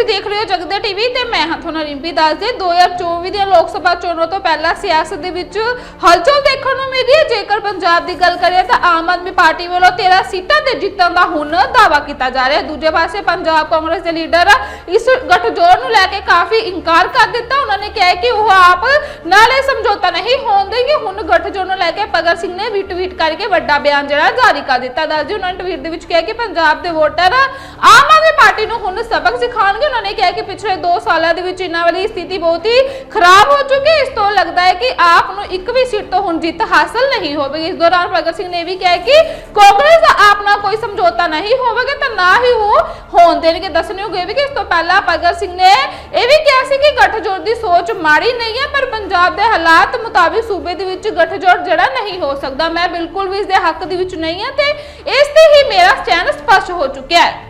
ਤੁਸੀਂ ਦੇਖ ਰਹੇ ਹੋ ਜਗਦੇ ਟੀਵੀ ਤੇ ਮੈਂ ਹਾਂ ਤੁਹਾਨੂੰ ਰਿੰਪੀ ਦੱਸ 2024 ਦੀਆਂ ਲੋਕ ਸਭਾ ਚੋਣਾਂ ਤੋਂ ਪਹਿਲਾਂ ਸਿਆਸਤ ਦੇ ਵਿੱਚ ਹਲਚਲ ਦੇਖਣ ਨੂੰ ਮਿਲੀ ਹੈ। ਜੇਕਰ ਪੰਜਾਬ ਦੀ ਗੱਲ ਕਰੀਏ ਤਾਂ ਆਮ ਆਦਮੀ ਪਾਰਟੀ ਵੱਲੋਂ 13 ਸੀਟਾਂ ਤੇ ਜਿੱਤਣ ਦਾ ਹੁਣ ਦਾਅਵਾ ਕੀਤਾ ਜਾ ਰਿਹਾ ਹੈ। ਦੂਜੇ ਪਾਸੇ ਪੰਜਾਬ ਕਾਂਗਰਸ ਦੇ ਲੀਡਰ ਇਸ ਗਠਜੋੜ ਨੂੰ ਲੈ ਕੇ ਕਾਫੀ ਇਨਕਾਰ ਕਰ ਦਿੱਤਾ। ਉਹਨਾਂ ਨੇ ਕਿਹਾ ਕਿ ਉਹ ਆਪ ਨਾਲੇ ਸਮਝੌਤਾ ਨਹੀਂ ਹੋਣ ਦੇਣਗੇ ਹੁਣ ਗੱਠਜੋੜ ਨੂੰ ਲੈ ਕੇ ਭਗਤ ਸਿੰਘ ਨੇ ਵੀ ਕਰਕੇ ਵੱਡਾ ਬਿਆਨ ਜਿਹੜਾ ਜਾਰੀ ਕਰ ਦਿੱਤਾ। ਦੱਸ ਉਹਨਾਂ ਨੇ ਟਵੀਟ ਦੇ ਵਿੱਚ ਕਿਹਾ ਕਿ ਪੰਜਾਬ ਦੇ ਵੋਟਰ ਆਮ ਆਦਮੀ ਪਾਰਟੀ ਨੂੰ ਹੁਣ ਸਬਕ ਸਿਖਾਉਣਗੇ। ਉਹਨਾਂ ਨੇ ਕਿਹਾ ਕਿ ਪਿਛਲੇ 2 ਸਾਲਾਂ ਦੇ ਵਿੱਚ ਇਹਨਾਂ ਵਾਲੀ ਸਥਿਤੀ ਬਹੁਤ ਹੀ ਖਰਾਬ ਹੋ ਚੁੱਕੀ ਇਸ ਤੋਂ ਲੱਗਦਾ ਹੈ ਕਿ ਆਪ ਨੂੰ ਇੱਕ ਵੀ ਸੀਟ ਤੋਂ ਹੁਣ ਜਿੱਤ ਹਾਸਲ ਨਹੀਂ ਹੋਵੇਗੀ। ਇਸ ਦੌਰਾਨ ਭਗਤ ਸਿੰਘ ਨੇ ਵੀ ਕਿਹਾ ਕਿ ਕਾਂਗਰਸ ਦਾ ਆਪ ਨਾਲ ਕੋਈ ਸਮਝੌਤਾ ਨਹੀਂ ਹੋਵੇਗਾ ਤਾਂ ਨਾ ਹੀ ਉਹ ਦੇਣਗੇ, ਦੱਸਣਯੋਗ ਵੀ ਕਿ ਇਸ ਤੋਂ ਪਹਿਲਾਂ ਭਗਤ ਸਿੰਘ ਨੇ ਇਹ ਵੀ ਕਿਹਾ ਸੀ ਕਿ ਗੱਠਜੋੜ ਦੀ ਸੋਚ ਮਾੜੀ ਨਹੀਂ ਹੈ, ਪਰ ਪੰਜਾਬ ਦੇ ਹਾਲਾਤ ਮੁਤਾਬਿਕ ਸੂਬੇ ਦੇ ਵਿੱਚ ਗੱਠਜੋੜ ਜਿਹੜਾ ਨਹੀਂ ਹੋ ਸਕਦਾ। ਮੈਂ ਬਿਲਕੁਲ ਵੀ ਇਸ ਦੇ ਹੱਕ ਦੇ ਵਿੱਚ ਨਹੀਂ ਹਾਂ ਤੇ ਇਸ ਤੇ ਹੀ ਮੇਰਾ ਸਟੈਂਡ ਸਪਸ਼ਟ ਹੋ ਚੁੱਕਿਆ ਹੈ।